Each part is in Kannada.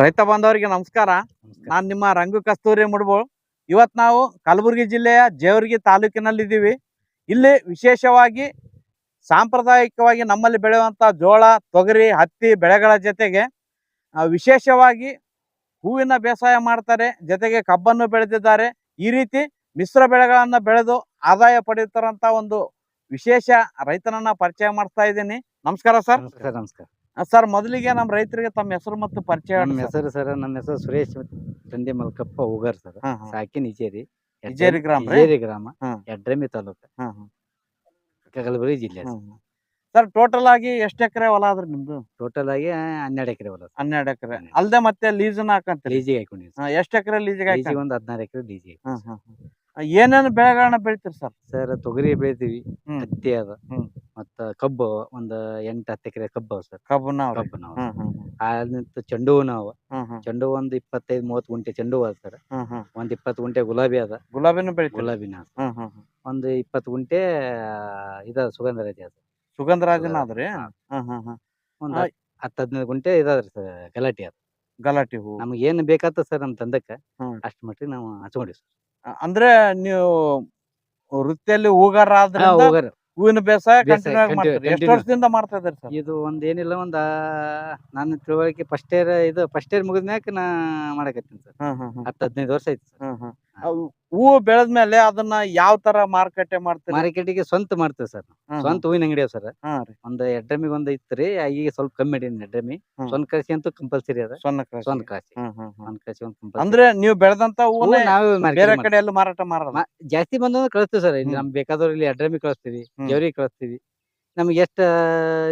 ರೈತ ಬಾಂಧವರಿಗೆ ನಮಸ್ಕಾರ. ನಾನು ನಿಮ್ಮ ರಂಗು ಕಸ್ತೂರಿ ಮುಡ್ಬೋಳ್. ಇವತ್ತು ನಾವು ಕಲಬುರಗಿ ಜಿಲ್ಲೆಯ ಜೇವರ್ಗಿ ತಾಲೂಕಿನಲ್ಲಿದ್ದೀವಿ. ಇಲ್ಲಿ ವಿಶೇಷವಾಗಿ ಸಾಂಪ್ರದಾಯಿಕವಾಗಿ ನಮ್ಮಲ್ಲಿ ಬೆಳೆಯುವಂತ ಜೋಳ ತೊಗರಿ ಹತ್ತಿ ಬೆಳೆಗಳ ಜೊತೆಗೆ ವಿಶೇಷವಾಗಿ ಹೂವಿನ ಬೇಸಾಯ ಮಾಡ್ತಾರೆ. ಜೊತೆಗೆ ಕಬ್ಬನ್ನು ಬೆಳೆದಿದ್ದಾರೆ. ಈ ರೀತಿ ಮಿಶ್ರ ಬೆಳೆಗಳನ್ನು ಬೆಳೆದು ಆದಾಯ ಪಡೆಯುತ್ತಾರಂತ ಒಂದು ವಿಶೇಷ ರೈತನನ್ನ ಪರಿಚಯ ಮಾಡ್ತಾ ಇದ್ದೀನಿ. ನಮಸ್ಕಾರ ಸರ್. ನಮಸ್ಕಾರ ನಮಸ್ಕಾರ. ಸರ್ ಮೊದಲಿಗೆ ನಮ್ಮ ರೈತರಿಗೆ ತಮ್ಮ ಹೆಸರು ಮತ್ತು ಪರಿಚಯ ನಮ್ಮ. ಹೆಸರು ಸರ್ ನನ್ನ ಹೆಸರು ಸುರೇಶ್ ತಂದೆ ಮಲ್ಕಪ್ಪ ಉಗರ್ ಸರ್ ಹಾ, ಹಾ. ಸಾಕಿ ನಿಜೇರಿ ಗ್ರಾಮ ರೀ? ಗ್ರಾಮ. ಯಡ್ರಮಿ ತಾಲೂಕು. ಕಲಬುರಗಿ ಜಿಲ್ಲೆ ಸರ್ ಟೋಟಲ್ ಆಗಿ ಎಷ್ಟು ಎಕರೆ ಹೊಲ ಅದ್ರಿ ನಿಮ್ದು ಟೋಟಲ್ ಆಗಿ ಹನ್ನೆರಡು ಎಕರೆ ಹೊಲ ಹನ್ನೆರಡು ಎಕರೆ ಹನ್ನೆರಡು. ಅಲ್ದೆ ಮತ್ತೆ ಲೀಸನ್ ಹಾಕಂತೀರಿ ಲೀಜಿಗೆ ಹಾಕೊಂಡಿವಿ ಎಷ್ಟು ಎಕರೆ ಲೀಸಿಗೆ ಲೀಜಿಗೆ ಒಂದು ಹದಿನಾರು ಎಕರೆ ಲೀಜಿಗೆ ಏನೇನು ಬೆಳೆಗಳನ್ನ ಬೆಳಿತೀರಿ ಸರ್ ಸರ್ ತೊಗರಿ ಬೆಳಿತೀವಿ ಹ್ಮ್. ಹತ್ತಿ ಅದ ಹ್ಮ್. ಮತ್ತ ಕಬ್ಬು ಒಂದು ಎಂಟು ಹತ್ತು ಎಕರೆ ಕಬ್ಬು ಅವ ಸರ್. ಕಬ್ಬು ನಾವು ಕಬ್ಬು ನಾವು ಚೆಂಡು ಹೂವು ನಾವು ಚೆಂಡು ಹೂ ಒಂದು ಇಪ್ಪತ್ತೈದು ಮೂವತ್ತು ಗುಂಟೆ ಚೆಂಡು ಹೂವು ಅದ ಸರ್ ಒಂದ್ ಇಪ್ಪತ್ತು ಗುಂಟೆ ಗುಲಾಬಿ ಅದ. ಗುಲಾಬಿನೂ ಬೆಳಿತೀರಿ? ಗುಲಾಬಿನ ಅದ. ಒಂದು ಇಪ್ಪತ್ತು ಗುಂಟೆ ಇದ ಸುಗಂಧರಾಜ ಅದ. ಸುಗಂಧರಾಜನ ಅದ್ರಿ? ಹಾ. ಹ್ಮ್ ಹ್ಮ್ ಹ್ಮ್. ಒಂದ್ ಆ, ಹತ್ತ್ ಹದಿನೈದು ಗುಂಟೆ ಇದಾದ್ರಿ ಸರ್ ಗಲಾಟೆ ಅದ. ಗಲಾಟೆ ಹೂವು ನಮ್ಗೆ ಏನ್ ಬೇಕಾತ ಸರ್ ನಮ್ಮ ತಂದಕ್ಕ ಹ್ಮ್. ಅಷ್ಟ್ ಮಟ್ಟಿಗೆ ನಾವು ಹಚ್ಕೊಂಡಿವಿ ಸರ್. ಅಂದ್ರೆ ನೀವು ವೃತ್ತಿಯಲ್ಲಿ ಹೂಗಾರ ಆದ್ರೆ ಆದ್ರಿಂದ ಹೋಗರ್. ಹೂವಿನ ಬೇಸಾಯ ಬೇಸಾಯ ಕಂಟಿನ್ಯೂ continue- ಎಷ್ಟು continue. ವರ್ಷದಿಂದ ಮಾಡ್ತಾ ಇದ್ದಾರೆ ಸರ್ ಇದು ಒಂದ್ ಏನಿಲ್ಲ ಒಂದ್ ಆ, ನನ್ನ ತಿಳುವಳಿಕೆ ಫಸ್ಟ್ ಇಯರ್ ಇದು ಫಸ್ಟ್ ಇಯರ್ ಮುಗಿದ್ಮ್ಯಾಕ ನಾ ಮಾಡಕತ್ತೀನಿ ಸರ್ ಹ್ಮ್ ಹ್ಮ್ ಹ್ಮ್. ಹತ್ತ್ ಹದಿನೈದು ವರ್ಷ ಆಯ್ತು ಸರ್ ಹ್ಮ್ ಹ್ಮ್. ಹೂವು ಬೆಳೆದ್ಮೇಲೆ ಅದನ್ನ ಯಾವ ತರ ಮಾರುಕಟ್ಟೆ ಮಾಡ್ತೀರಿ? ಮಾರ್ಕೆಟಿಗೆ ಸ್ವಂತ ಮಾಡ್ತೇವೆ ಸರ್. ಸ್ವಂತ ಹೂವಿನ ಅಂಗಡಿ ಸರ್. ಒಂದ್ ಎಡ್ರಮಿಗೆ ಒಂದ್ ಇತ್ತರಿ ಈಗ ಸ್ವಲ್ಪ ಕಮ್ಮಿ ಮಾಡೀನಿ ಎಡ್ರಮಿ. ಸ್ವಂತ ಕಾಸಿ ಅಂತೂ ಕಂಪಲ್ಸರಿ ಅದ. ಸ್ವಂತ ಕಾಸಿ ಹ್ಮ್. ಸ್ವಂತ ಕೃಷಿ ಕಂಪಲ್ಸರಿ ಅಂದ್ರೆ ನೀವು ಬೆಳೆದಂತ ಹೂವು ನಾವೇ ಬೇರೆ ಕಡೆ ಎಲ್ಲ ಮಾರಾಟ ಮಾರಲ್ಲ? ಜಾಸ್ತಿ ಬಂದ್ರೆ ಕಳಿಸ್ತೀವಿ ಸರ್. ಇಲ್ಲಿ ಹ್ಮ್. ನಮ್ಗೆ ಬೇಕಾದವ್ರು ಇಲ್ಲಿ ಎಡ್ರಮಿ ಕಳಿಸ್ತೀವಿ. ಜವರಿ ಕಳಿಸ್ತೀವಿ. ನಮ್ಗೆ ಎಷ್ಟ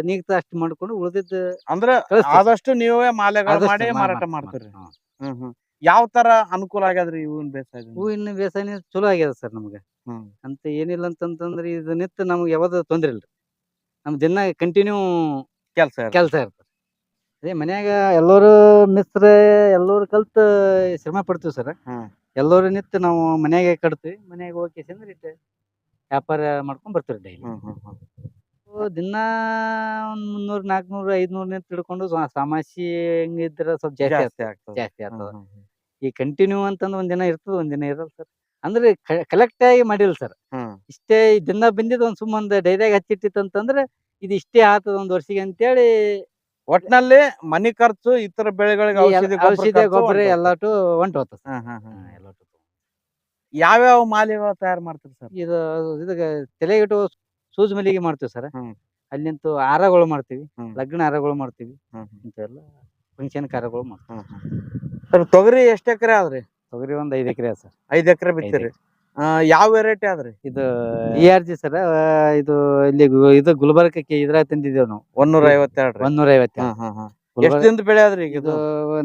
ನೀಗ್ತ ಅಷ್ಟು ಮಾಡ್ಕೊಂಡು ಉಳಿದಿದ್ದು ಅಂದ್ರೆ ಆದಷ್ಟು ನೀವೇ ಮಾಲೆಗಳು ಮಾಡಿ ಮಾರಾಟ ಮಾಡ್ತೀರಿ. ಹ್ಮ್ ಹ್ಮ್. ಯಾವ ತರ ಅನುಕೂಲ ಆಗ್ಯದ್ರಿ ಹೂವಿನ ಬೇಸಾಯ ಹೂವಿನ ಬೇಸಾಯ ಚಲೋ ಆಗ್ಯದ ಸರ್ ನಮ್ಗೆ. ಹ್ಮ್. ಅಂತ ಏನಿಲ್ಲ ಅಂತಂತಂದ್ರೆ ಇದ ನಿತ್ತ ನಮ್ಗೆ ಯಾವ್ದು ತೊಂದ್ರೆ ಇಲ್ರಿ ನಮ್ ದಿನ ಕಂಟಿನ್ಯೂ ಕೆಲಸ ಕೆಲಸ ಇರ್ತದೆ ಅದೇ ಮನ್ಯಾಗ ಎಲ್ಲರೂ ಮಿಸ್ರ ಎಲ್ಲರೂ ಕಲ್ತ ಶ್ರಮ ಪಡ್ತೀವಿ ಸರ್. ಎಲ್ಲರು ನಿತ್ಯ ನಾವು ಮನ್ಯಾಗ ಕಟ್ತೀವಿ ಮನ್ಯಾಗ ಹೋಗಿ ಅಂದ್ರೆ ಇಟ್ಟು ವ್ಯಾಪಾರ ಮಾಡ್ಕೊಂಡ್ ಬರ್ತೀವಿ ಡೈಲಿ. ದಿನ ಒಂದ್ ಮುನ್ನೂರ್ ನಾಲ್ಕನೂರ್ ಐದ್ನೂರ್ ನಿಂತ ಹಿಡ್ಕೊಂಡು ಸಮಾಸಿ ಹೆಂಗಿದ್ರ ಸ್ವಲ್ಪ ಜಾಸ್ತಿ ಜಾಸ್ತಿ ಆಗ್ತದೆ. ಜಾಸ್ತಿ ಆಗ್ತದ. ಈ ಕಂಟಿನ್ಯೂ ಅಂತಂದ್ರೆ ಒಂದ್ ದಿನ ಇರ್ತದ ಒಂದ್ ದಿನ ಇರಲ್ಲ ಸರ್ ಅಂದ್ರೆ ಕಲೆಕ್ಟ್ ಆಗಿ ಮಾಡಿಲ್ಲ ಸರ್ ಇಷ್ಟೇ ದಿನ ಬಂದಿದ್ ಒಂದ್ ಸುಮ್ಮ ಒಂದ್ ಡೈರಿಯಾಗ ಹಚ್ಚಿಟ್ಟಿತ್ತಂತಂದ್ರೆ ಇದು ಇಷ್ಟೇ ಆತದ ಒಂದ್ ವರ್ಷಿಗೆ ಅಂತೇಳಿ ಒಟ್ನಲ್ಲಿ ಮನಿ ಖರ್ಚು ಇತರ ಬೆಳೆಗಳಿಗೆ ಔಷಧಿ ಗೊಬ್ಬರ ಔಷಧಿ. ಎಲ್ಲಾಟು ಹೊಂಟು ಹೋಗ್ತದ. ಎಲ್ಲಾಟು ಯಾವ್ಯಾವ ಮಾಲೆಗಳು ತಯಾರು ಮಾಡ್ತೀರಿ ಸರ್ ಇದು ಇದು ತಲೆಗಿಟ್ಟು ಸೂಜ್ ಮಲ್ಲಿಗೆ ಮಾಡ್ತೀವಿ ಸರ್. ಅಲ್ಲಿಂತ ಹಾರಗಳು ಮಾಡ್ತೀವಿ ಲಗ್ನ ಹಾರಗಳು ಮಾಡ್ತೀವಿ ಹ್ಮ್. ಫಂಕ್ಷನ್ ಕಾರ್ಯಗಳು ಮಾಡ್ತೀವಿ. ಸರ್ ತೊಗರಿ ಎಷ್ಟ್ ಎಕರೆ ಆದ್ರಿ? ತೊಗರಿ ಒಂದ್ ಐದ್ ಎಕರೆ ಸರ್. ಐದ್ ಎಕರೆ ಬಿತ್ತೀರಿ. ಆ, ಯಾವ ವೆರೈಟಿ ಆದ್ರಿ? ಇದು ಇ ಆರ್ ಜಿ ಸರ್ ಇದು ಇಲ್ಲಿ ಗು- ಇದು ಗುಲ್ಬರ್ಗಕ್ಕೆ ಇದ್ರಾಗ ತಂದಿದ್ದೇವೆ ನಾವು. ಒಂದೂರ ಐವತ್ತೆರಡು ರೀ ಒಂದೂರ ಐವತ್ತು ಹ್ಮ್ ಹ್ಮ್ ಹ್ಮ್. ಎಷ್ಟ್ ದಿನದ ಬೆಳೆ ಆದ್ರಿ ಈಗ ಇದು ಇದು?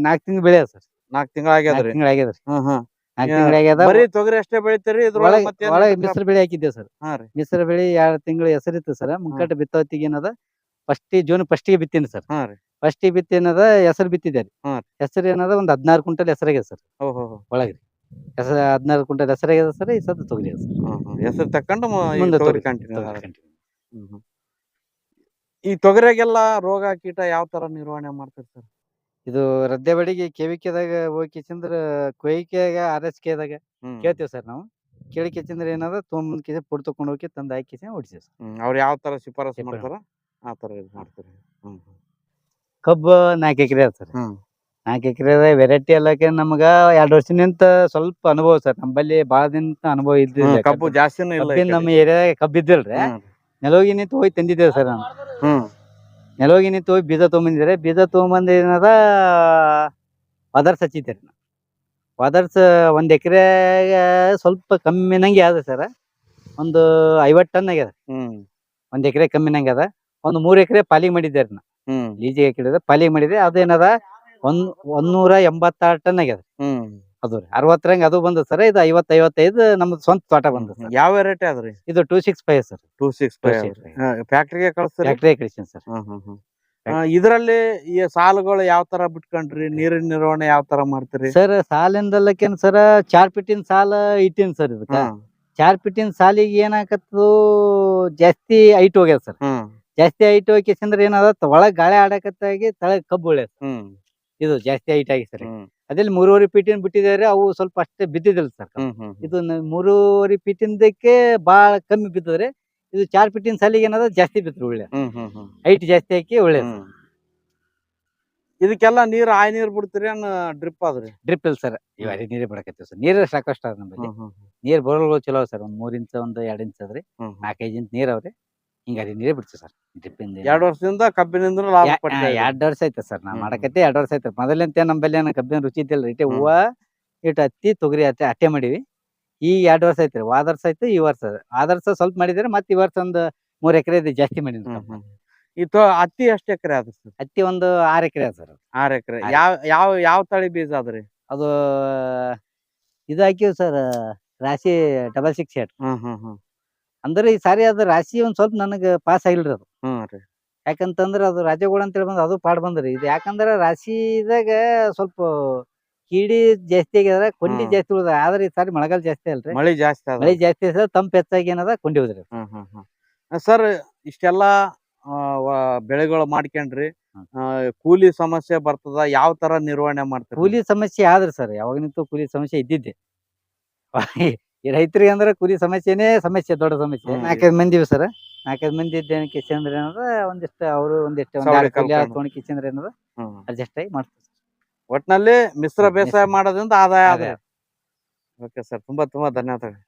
ನಾಲ್ಕು ತಿಂಗಳು ಬೆಳೆ ಸರ್. ನಾಕ್ ತಿಂಗಳ ಆಗ್ಯದ್ರಿ? ತಿಂಗಳು ಆಗ್ಯದ್ರಿ. ಹ್ಮ್ ಹ್ಮ್ ನಾಲ್ಕು ಯಾ- ತಿಂಗಳು ಆಗ್ಯದ. ಬರೀ ತೊಗರಿ ಅಷ್ಟೇ ಬೆಳಿತೀರಿ ಇದ್ರೊಳಗೆ ಒಳಗೆ ಮತ್ತೆ ಮಿಶ್ರ ಬೆಳೆ ಹಾಕಿದ್ದೇವೆ ಸರ್. ಹಾ ರೀ. ಮಿಶ್ರ ಬೆಳೆ ಎರಡ್ ತಿಂಗಳು ಹೆಸರಿತ್ತು ಸರ್ ಮುಂಕಟ ಬಿತ್ತೋತ್ತಿಗೆ ಏನದ ಫಸ್ಟ್ ಜೂನ್ ಫಸ್ಟಿಗೆ ಬಿತ್ತೀನಿ ಸರ್. ಹಾ ರೀ. ಫಸ್ಟಿಗೆ ಬಿತ್ತಿ ಏನದ ಹೆಸರು ಬಿತ್ತಿದೆ ರೀ. ಹಾ. ಹೆಸರು ಏನದ ಒಂದ್ ಹದಿನಾರು ಕ್ವಿಂಟಲ್ ಹೆಸರಾಗ್ಯದ ಸರ್. ಓಹೋ. ಒಳಗ್ರಿ ಹೆಸರು ಹದಿನಾರು ಕ್ವಿಂಟಲ್ ಹೆಸರಾಗ್ಯದ ಸರ್ ಈ ಸದ್ದು ತೊಗರಿ ಅದ ಸರ್. ಹೆಸರು ತಕೊಂಡು ಮ- ಈ ಮುಂದೆ ತೊಗರಿ ತೊಗರಿ ಕಂಟಿನ್ಯೂ ತೊಗರಿ continue. ಈ ತೊಗರಿಗೆಲ್ಲ ರೋಗ ಕೀಟ ಯಾವ ತರ ನಿರ್ವಹಣೆ ಮಾಡ್ತೀರಿ ಸರ್? ಇದು ರದ್ದೆ ಬಡಿಗೆ ಕೆವಿಕೆದಾಗ ಹೋಗಿ ಚಂದ್ರ ಕೊಯ್ಕೆಗ ಆರ್ ಎಸ್ ಕೆದಾಗ ಕೇಳ್ತೀವಿ ಸರ್ ನಾವು. ಕೇಳಿಕೆ ಚಂದ್ರ ಏನದ ತೊಗೊಂಬಂದ್ ಕೇಸಿ ಪುಡ್ ತಗೊಂಡ್ ಹೋಗಿ ತಂದು ಹಾಕಿ ಅವ್ರು ಯಾವ ತರ ಶಿಫಾರಸು. ಮಾಡ್ತಾರ? ಆ ತರ ಇದು ಮಾಡ್ತೀರಿ. ಹ್ಮ್ ಕಬ್ಬು ನಾಲ್ಕು ಎಕರೆ ಅದ ಸರ್ ಹ್ಮ್. ನಾಲ್ಕು ಎಕರೆ ವೆರೈಟಿ ಎಲ್ಲಕ್ಕೆ ನಮಗ ಎರಡು ವರ್ಷನಿಂತ ಸ್ವಲ್ಪ ಅನುಭವ ಸರ್. ನಮ್ಮಲ್ಲಿ ಭಾಳ ದಿನ ಅನುಭವ ಇದ್ದಿಲ್ಲ ಕಬ್ಬು ಜಾಸ್ತಿನೂ ಇಲ್ಲ ಈ ಕಡೆ. ನಮ್ಮ ಏರಿಯಾದಾಗ ಕಬ್ಬು ಇದ್ದಿಲ್ರಿ. ಹ್ಮ್. ನೆಲೋಗಿ ನಿಂತು ಹೋಗಿ ತಂದಿದ್ದೇವೆ ಸರ್ ನಾನು ಹ್ಮ್. ನೆಲೋಗಿ ನಿಂತು ಹೋಗಿ ಬೀಜ ತೊಗೊಂಬಂದಿದ್ರೆ ಬೀಜ ತೊಗೊಂಬಂದು ಏನದ? ಪದರ್ಸ್ ಹಚ್ಚಿದ್ದೇವೆ ನಾವು. ವದರ್ಸ್ ಒಂದ್ ಎಕರೆ ಸ್ವಲ್ಪ ಕಮ್ಮಿನಂಗೆ ಅದ ಸರ್. ಒಂದು ಐವತ್ತು ಟನ್ ಆಗ್ಯದ. ಹ್ಮ್. ಒಂದ್ ಎಕರೆ ಕಮ್ಮಿನಂಗೆ ಅದ ಒಂದು ಮೂರ್ ಎಕರೆ ಪಾಲಿಗೆ ಮಾಡಿದ್ದೆ ಅದನ್ನ ಹ್ಮ್. ಲೀಜಿಗೆ ಹಾಕಿಡಿದ್ರೆ ಪಾಲಿಗೆ ಮಾಡಿದ್ರೆ ಅದೇನದ ಒಂದ್ ಒಂದೂರ ಎಂಬತ್ತಾರು ಟನ್ ಆಗ್ಯದ. ಹ್ಮ್. ಅದು ರೀ. ಅರವತ್ತರಂಗ ಅದು ಬಂದ ಸರ್. ಇದು ಐವತ್ ಐವತ್ತೈದು ನಮ್ದು ಸ್ವಂತ ತೋಟ ಬಂದ ಸರ್. ಯಾವ ವೆರೈಟಿ ಅದ್ರಿ? ಇದು two six five sir. Two six ಫ್ಯಾಕ್ಟ್ರಿಗೆ ಕಳಿಸ್ತೀರಿ? ಫ್ಯಾಕ್ಟ್ರಿ ಕಳಿಸ್ತೀನಿ ಸರ್. ಹ್ಮ್ ಹ್ಮ್ ಹ್ಮ್. ಆ, ಇದ್ರಲ್ಲಿ ಈ ಸಾಲುಗಳು ಯಾವ ತರ ಬಿಟ್ಕೊಂಡ್ರಿ? ನೀರಿನ ನಿರ್ವಹಣೆ ಯಾವ ತರ ಮಾಡ್ತೀರಿ? ಸರ್ ಸಾಲಿಂದಲ್ಲಕ್ಕೇನ್ ಸರ್ ಚಾರ್ ಪಿಟ್ಟಿನ ಸಾಲ ಇಟ್ಟಿನ ಸರ್ ಇದಕ್ಕ. ಹ್ಮ್ ಚಾರ್ ಪಿಟ್ಟಿನ ಸಾಲಿಗೆ ಏನಾಕತ್ತು ಜಾಸ್ತಿ ಐಟ್ ಹೋಗ್ಯದ ಸರ್. ಹ್ಮ್. ಜಾಸ್ತಿ ಹೈಟ್ ಹೋಗಿ ಅಂದ್ರೆ ಏನದ ಒಳಗ್ ಗಾಳಿ ಆಡಕತ್ತಾಗಿ ತಳಗ್ ಕಬ್ಬು ಉಳ್ಯದ. ಹ್ಮ್. ಇದು ಜಾಸ್ತಿ ಹೈಟ್ ಆಗಿ ಸರ್. ಹ್ಮ್. ಅದ್ರಲ್ಲಿ ಮೂರುವರೆ ಪೀಟಿನ ಬಿಟ್ಟಿದ್ದಾರೆ ಅವು ಸ್ವಲ್ಪ ಅಷ್ಟೇ ಬಿದ್ದಿದಿಲ್ಲ ಸರ್. ಹ್ಮ್ ಹ್ಮ್ ಇದು ನ- ಮೂರುವರೆ ಫೀಟಿಂದಕ್ಕೆ ಬಾಳ ಕಮ್ಮಿ ಬಿದ್ದಿದ್ರೆ ಇದು ಚಾರ್ ಫೀಟಿನ ಸಾಲಿಗೆ ಏನದ ಜಾಸ್ತಿ ಬಿದ್ರು ಒಳ್ಳೆ ಹ್ಮ್ ಹ್ಮ್ ಹ್ಮ್. ಹೈಟ್ ಜಾಸ್ತಿ ಹಾಕಿ ಒಳ್ಳೆ ಹ್ಮ್. ಇದಕ್ಕೆಲ್ಲ ನೀರ್ ಆಯ್ ನೀರ್ ಬಿಡ್ತೀರಿ ಡ್ರಿಪ್ ಆದ್ರಿ? ಡ್ರಿಪ್ ಇಲ್ಲ ಸರ್. ಇವಾಗ ನೀರೇ ಬಿಡಕತ್ತೀವಿ ಸರ್. ನೀರೇ ಸಾಕಷ್ಟು ಅದ ನಮ್ಮಲ್ಲಿ ಹ್ಮ್ ಹ್ಮ್ ನೀರ್ ಬೋರ್ಗಳು ಚಲೋ ಸರ್. ಒಂದ್ ಮೂರ್ ಇಂಚ್ ಒಂದ್ ಎರಡ್ ಇಂಚ್ ಅದ್ರಿ ಹ್ಮ್ ಹ್ಮ್. ನಾಲ್ಕೈದು ಇಂಚ್ ನೀರ್ ಅವ್ರಿ. ಹಿಂಗಾರಿ ನೀರೇ ಬಿಡ್ತೀವಿ ಸರ್. ಡ್ರಿಪ್ಪಿಂದ ಎರಡು ವರ್ಷದಿಂದ ಕಬ್ಬಿನಿಂದ ಲಾಭ ಪಡ್ತಾ ಎರಡು ವರ್ಷ ಐತೆ ಸರ್ ನಾ. ಮಾಡಕತ್ತೆ ಎರಡ್ ವರ್ಷ ಐತೆ. ಮೊದಲಂತೆ ನಮ್ಮಲ್ಲಿ ಏನ ಕಬ್ಬಿನ ರುಚಿ ಇದ್ದಿಲ್ಲ ಇಟ್ಟೆ. ಹೂವ ಇಟ್ಟು ಹತ್ತಿ ತೊಗರಿ ಹತ್ತಿ ಅಟ್ಟೆ ಮಾಡಿವಿ. ಈ ಎರಡು ವರ್ಷ ಐತ್ರಿ ವಾದ ವರ್ಷ ಐತೆ ಈ ವರ್ಷ ಆದ ವರ್ಷ ಸ್ವಲ್ಪ ಮಾಡಿದ್ರೆ ಮತ್ತೆ ಈ ವರ್ಷ ಒಂದು ಮೂರ್ ಎಕರೆ ಇದೆ ಜಾಸ್ತಿ ಮಾಡಿದ್ರಿ. ಇದು ಹತ್ತಿ ಎಷ್ಟು ಎಕರೆ ಅದ ಸರ್? ಹತ್ತಿ ಒಂದು ಆರ್ ಎಕರೆ ಅದ ಸರ್ ಆರ್ ಎಕರೆ. ಯಾವ ಯಾವ ಯಾವ ತಳಿ ಬೀಜ ಅದ್ರಿ ಅದು ಇದು ಹಾಕಿವ್ ಸರ್ ರಾಶಿ ಡಬಲ್ ಸಿಕ್ಸ್ ಏಟ್. ಹ್ಮ್ ಹ್ಮ್ ಹ್ಮ್. ಅಂದ್ರೆ ಈ ಸಾರಿ ಅದ ರಾಶಿ ಒಂದ್ ಸ್ವಲ್ಪ ನನಗ ಪಾಸ್ ಆಗಿಲ್ರಿ ಅದು. ಹ್ಮ್ ರೀ. ಯಾಕಂತಂದ್ರ ಅದು ರಾಜಗೋಳ ಅಂತ ಹೇಳಿ ಬಂದ್ ಅದು ಪಾಡ್ ಬಂದ್ರಿ. ಇದು ಯಾಕಂದ್ರ ರಾಶಿದಾಗ ಸ್ವಲ್ಪ ಕೀಡಿ ಜಾಸ್ತಿ ಆಗ್ಯದ ಕೊಂಡಿ ಹ್ಮ್. ಜಾಸ್ತಿ ಉಳ್ದ. ಆದ್ರೆ ಈ ಸಾರಿ ಮಳೆಗಾಲ ಜಾಸ್ತಿ ಅಲ್ರಿ. ಮಳೆ ಜಾಸ್ತಿ ಅದ. ಮಳೆ ಜಾಸ್ತಿ ಅದ ತಂಪ್ ಹೆಚ್ಚಾಗಿ ಏನದ ಕೊಂಡಿ ಹೋದ್ರಿ ಹ್ಮ್ ಹ್ಮ್ ಹ್ಮ್. ಸರ್ ಇಷ್ಟೆಲ್ಲಾ ಆ, ವ- ಬೆಳೆಗಳು ಮಾಡ್ಕೊಂಡ್ರಿ. ಹ್ಮ್. ಆ, ಕೂಲಿ ಸಮಸ್ಯೆ ಬರ್ತದ ಯಾವ ತರ ನಿರ್ವಹಣೆ ಮಾಡ್ತೀರಿ? ಕೂಲಿ ಸಮಸ್ಯೆ ಆದ್ರಿ ಸರ್. ಯಾವಾಗಿನಿಂತೂ ಕೂಲಿ ಸಮಸ್ಯೆ ಇದ್ದಿದ್ದೆ. ಈ ರೈತರಿಗೆ ಅಂದ್ರೆ ಕುರಿ ಸಮಸ್ಯೆನೇ ಸಮಸ್ಯೆ ದೊಡ್ಡ ಸಮಸ್ಯೆ. ನಾಲ್ಕೈದು ಮಂದಿ ಸರ್. ನಾಲ್ಕೈದು ಮಂದಿ ಇದ್ದೇನೆ ಕಿಶಂದ್ರ ಏನದ ಒಂದಿಷ್ಟ ಅವರು ಒಂದಿಷ್ಟು ತೊಗೊಂಡು ಕಿಶಂದ್ರ ಏನದ. ಅಡ್ಜಸ್ಟ್ ಆಗಿ ಮಾಡ್ತೀವಿ ಒಟ್ನಲ್ಲಿ ಮಿಶ್ರ ಬೇಸಾಯ ಮಾಡೋದ್ರಿಂದ ಆದಾಯ. ಆದಾಯ. ಓಕೆ ಸರ್ ತುಂಬಾ ತುಂಬಾ ಧನ್ಯವಾದಗಳು.